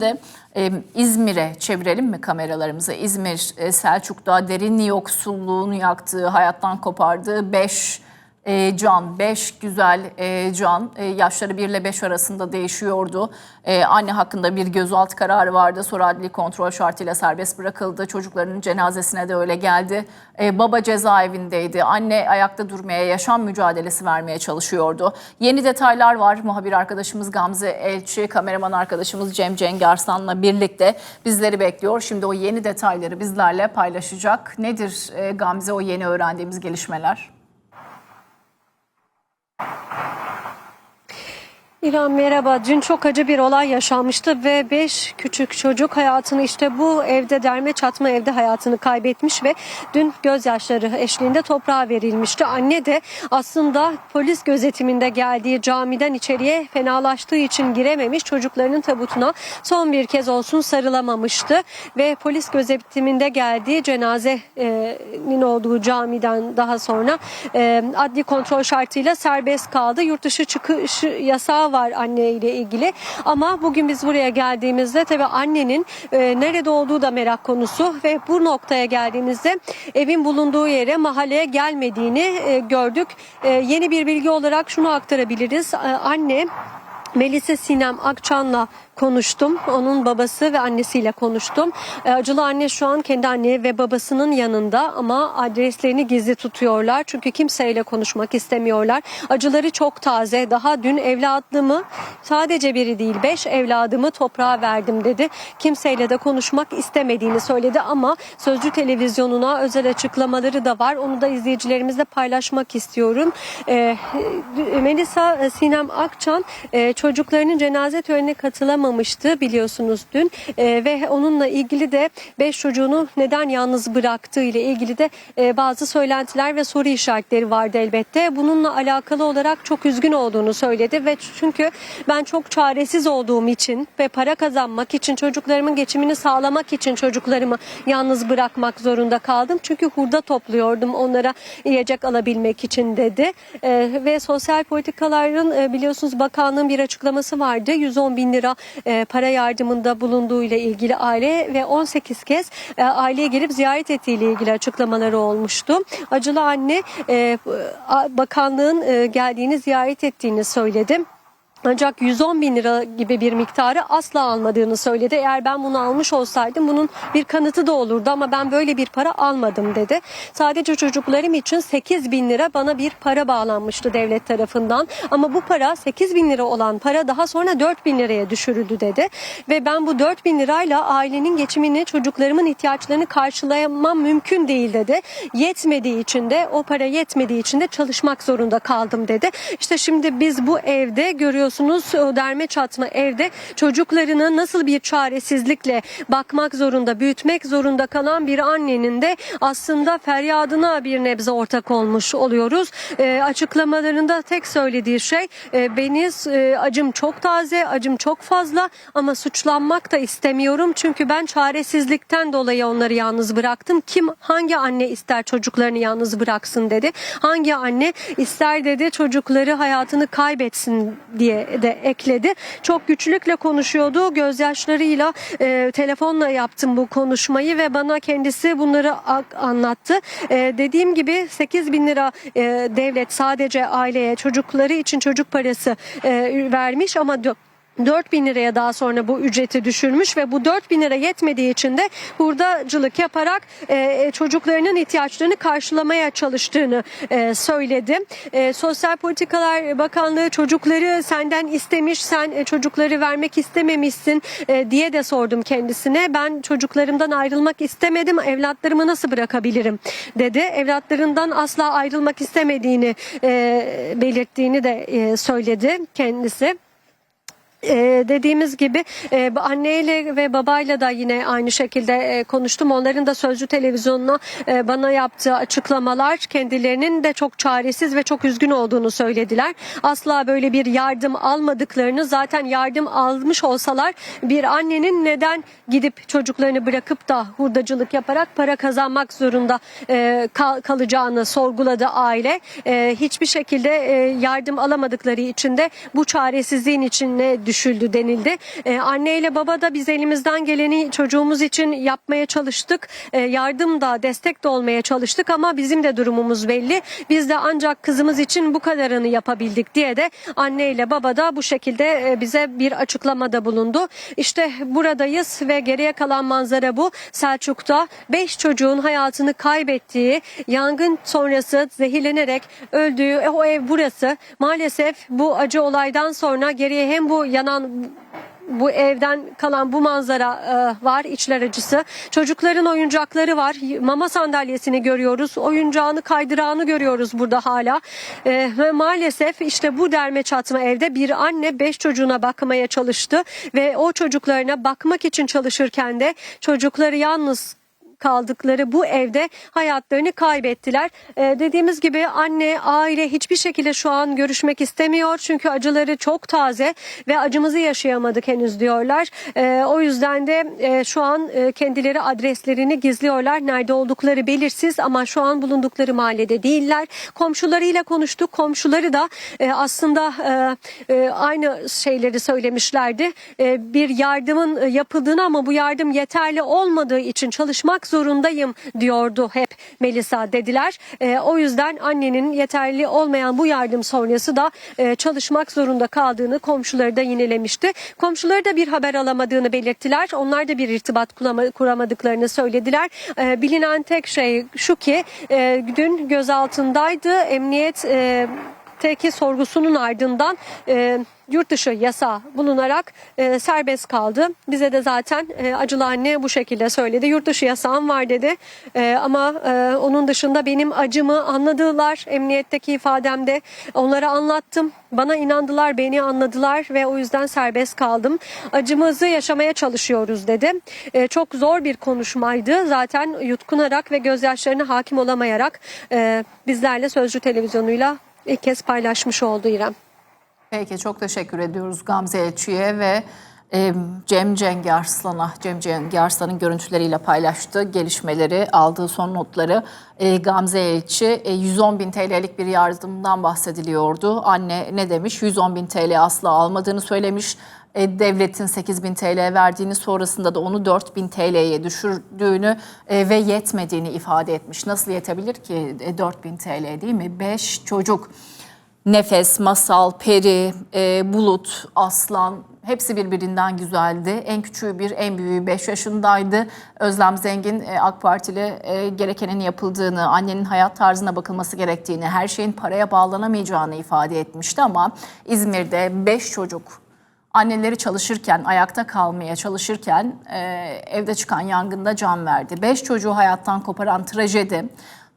de e, İzmir'e çevirelim mi kameralarımızı? İzmir, e, Selçuk'ta derin yoksulluğunu yaktığı, hayattan kopardığı 5 can, 5 güzel e, can. E, yaşları 1 ile 5 arasında değişiyordu. E, anne hakkında bir gözaltı kararı vardı. Sonra adli kontrol şartıyla serbest bırakıldı. Çocuklarının cenazesine de öyle geldi. E, baba cezaevindeydi. Anne ayakta durmaya, yaşam mücadelesi vermeye çalışıyordu. Yeni detaylar var. Muhabir arkadaşımız Gamze Elçi, kameraman arkadaşımız Cem Cengarslan'la birlikte bizleri bekliyor. Şimdi o yeni detayları bizlerle paylaşacak. Nedir e, Gamze o yeni öğrendiğimiz gelişmeler? İrem merhaba. Dün çok acı bir olay yaşanmıştı ve 5 küçük çocuk hayatını işte bu evde derme çatma evde hayatını kaybetmiş ve dün gözyaşları eşliğinde toprağa verilmişti. Anne de aslında polis gözetiminde geldiği camiden içeriye fenalaştığı için girememiş. Çocuklarının tabutuna son bir kez olsun sarılamamıştı ve polis gözetiminde geldiği cenazenin olduğu camiden daha sonra adli kontrol şartıyla serbest kaldı. Yurt dışı çıkışı yasağı var anne ile ilgili. Ama bugün biz buraya geldiğimizde tabii annenin e, nerede olduğu da merak konusu ve bu noktaya geldiğimizde evin bulunduğu yere mahalleye gelmediğini e, gördük. E, yeni bir bilgi olarak şunu aktarabiliriz. E, anne Melisa Sinem Akçan'la konuştum. Onun babası ve annesiyle konuştum. E, acılı anne şu an kendi anne ve babasının yanında ama adreslerini gizli tutuyorlar. Çünkü kimseyle konuşmak istemiyorlar. Acıları çok taze. Daha dün evladımı sadece biri değil beş evladımı toprağa verdim dedi. Kimseyle de konuşmak istemediğini söyledi ama Sözcü Televizyonu'na özel açıklamaları da var. Onu da izleyicilerimizle paylaşmak istiyorum. E, Melisa Sinem Akçan e, çocuklarının cenaze törenine katılamamıştı biliyorsunuz dün E, ve onunla ilgili de 5 çocuğunu neden yalnız bıraktığı ile ilgili de e, bazı söylentiler ve soru işaretleri vardı elbette. Bununla alakalı olarak çok üzgün olduğunu söyledi ve çünkü ben çok çaresiz olduğum için ve para kazanmak için çocuklarımın geçimini sağlamak için çocuklarımı yalnız bırakmak zorunda kaldım. Çünkü hurda topluyordum onlara yiyecek alabilmek için dedi. E, ve sosyal politikaların e, biliyorsunuz bakanlığın bir açıklaması vardı. 110 bin lira e, para yardımında bulunduğu ile ilgili aile ve 18 kez e, aileye gelip ziyaret ettiği ile ilgili açıklamaları olmuştu. Acılı anne e, bakanlığın e, geldiğini ziyaret ettiğini söyledi. Ancak 110 bin lira gibi bir miktarı asla almadığını söyledi. Eğer ben bunu almış olsaydım bunun bir kanıtı da olurdu ama ben böyle bir para almadım dedi. Sadece çocuklarım için 8 bin lira bana bir para bağlanmıştı devlet tarafından. Ama bu para 8 bin lira olan para daha sonra 4 bin liraya düşürüldü dedi. Ve ben bu 4 bin lirayla ailenin geçimini çocuklarımın ihtiyaçlarını karşılayamam mümkün değil dedi. Yetmediği için de o para yetmediği için de çalışmak zorunda kaldım dedi. İşte şimdi biz bu evde görüyorsunuz o derme çatma evde çocuklarına nasıl bir çaresizlikle bakmak zorunda, büyütmek zorunda kalan bir annenin de aslında feryadına bir nebze ortak olmuş oluyoruz. E, açıklamalarında tek söylediği şey e, beni e, acım çok taze, acım çok fazla ama suçlanmak da istemiyorum. Çünkü ben çaresizlikten dolayı onları yalnız bıraktım. Kim hangi anne ister çocuklarını yalnız bıraksın dedi. Hangi anne ister dedi çocukları hayatını kaybetsin diye de ekledi. Çok güçlükle konuşuyordu. Gözyaşlarıyla e, telefonla yaptım bu konuşmayı ve bana kendisi bunları anlattı. E, dediğim gibi 8 bin lira e, devlet sadece aileye çocukları için çocuk parası e, vermiş ama 4 bin liraya daha sonra bu ücreti düşürmüş ve bu 4 bin lira yetmediği için de hurdacılık yaparak e, çocuklarının ihtiyaçlarını karşılamaya çalıştığını e, söyledi. E, Sosyal Politikalar Bakanlığı çocukları senden istemiş, sen e, çocukları vermek istememişsin e, diye de sordum kendisine. Ben çocuklarımdan ayrılmak istemedim, evlatlarımı nasıl bırakabilirim dedi. Evlatlarından asla ayrılmak istemediğini e, belirttiğini de e, söyledi kendisi. Ee, dediğimiz gibi e, anneyle ve babayla da yine aynı şekilde e, konuştum. Onların da Sözcü Televizyonu'na e, bana yaptığı açıklamalar kendilerinin de çok çaresiz ve çok üzgün olduğunu söylediler. Asla böyle bir yardım almadıklarını zaten yardım almış olsalar bir annenin neden gidip çocuklarını bırakıp da hurdacılık yaparak para kazanmak zorunda e, kal- kalacağını sorguladı aile. E, hiçbir şekilde e, yardım alamadıkları için de bu çaresizliğin içine düştü düşüldü denildi. E, anne ile baba da biz elimizden geleni çocuğumuz için yapmaya çalıştık. E, yardım da destek de olmaya çalıştık ama bizim de durumumuz belli. Biz de ancak kızımız için bu kadarını yapabildik diye de anne ile baba da bu şekilde e, bize bir açıklamada bulundu. İşte buradayız ve geriye kalan manzara bu. Selçuk'ta 5 çocuğun hayatını kaybettiği, yangın sonrası zehirlenerek öldüğü o ev burası. Maalesef bu acı olaydan sonra geriye hem bu yanan bu evden kalan bu manzara e, var içler acısı. Çocukların oyuncakları var. Mama sandalyesini görüyoruz. Oyuncağını kaydırağını görüyoruz burada hala. E, ve maalesef işte bu derme çatma evde bir anne beş çocuğuna bakmaya çalıştı ve o çocuklarına bakmak için çalışırken de çocukları yalnız kaldıkları bu evde hayatlarını kaybettiler. Ee, dediğimiz gibi anne, aile hiçbir şekilde şu an görüşmek istemiyor. Çünkü acıları çok taze ve acımızı yaşayamadık henüz diyorlar. Ee, o yüzden de e, şu an e, kendileri adreslerini gizliyorlar. Nerede oldukları belirsiz ama şu an bulundukları mahallede değiller. Komşularıyla konuştuk. Komşuları da e, aslında e, e, aynı şeyleri söylemişlerdi. E, bir yardımın e, yapıldığını ama bu yardım yeterli olmadığı için çalışmak zorundayım diyordu hep Melisa dediler. E, o yüzden annenin yeterli olmayan bu yardım sonrası da e, çalışmak zorunda kaldığını komşuları da yinelemişti. Komşuları da bir haber alamadığını belirttiler. Onlar da bir irtibat kurama- kuramadıklarını söylediler. E, bilinen tek şey şu ki e, dün gözaltındaydı. Emniyet e, teki sorgusunun ardından e, yurt dışı yasa bulunarak e, serbest kaldı. Bize de zaten e, acılı anne bu şekilde söyledi. Yurt dışı yasağım var dedi. E, ama e, onun dışında benim acımı anladılar. Emniyetteki ifademde onlara anlattım. Bana inandılar, beni anladılar ve o yüzden serbest kaldım. Acımızı yaşamaya çalışıyoruz dedi. E, çok zor bir konuşmaydı. Zaten yutkunarak ve gözyaşlarına hakim olamayarak e, bizlerle Sözcü Televizyonu'yla ilk kez paylaşmış oldu İrem. Peki çok teşekkür ediyoruz Gamze Elçi'ye ve e, Cem Cengarslan'a, Cem Cengarslan'ın görüntüleriyle paylaştığı gelişmeleri, aldığı son notları e, Gamze Elçi e, 110 bin TL'lik bir yardımdan bahsediliyordu. Anne ne demiş? 110 bin TL asla almadığını söylemiş. E, devletin 8 bin TL verdiğini sonrasında da onu 4 bin TL'ye düşürdüğünü e, ve yetmediğini ifade etmiş. Nasıl yetebilir ki e, 4 bin TL değil mi? 5 çocuk. Nefes, Masal, Peri, e, Bulut, Aslan hepsi birbirinden güzeldi. En küçüğü bir, en büyüğü 5 yaşındaydı. Özlem Zengin e, AK Partili e, gerekenin yapıldığını, annenin hayat tarzına bakılması gerektiğini, her şeyin paraya bağlanamayacağını ifade etmişti ama İzmir'de 5 çocuk anneleri çalışırken, ayakta kalmaya çalışırken e, evde çıkan yangında can verdi. Beş çocuğu hayattan koparan trajedi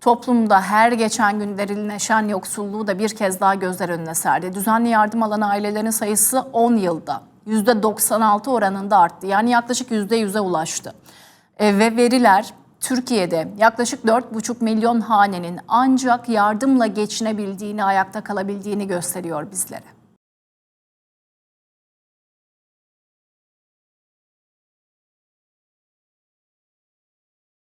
toplumda her geçen gün derinleşen yoksulluğu da bir kez daha gözler önüne serdi. Düzenli yardım alan ailelerin sayısı 10 yılda %96 oranında arttı. Yani yaklaşık %100'e ulaştı. E, ve veriler Türkiye'de yaklaşık 4,5 milyon hanenin ancak yardımla geçinebildiğini, ayakta kalabildiğini gösteriyor bizlere.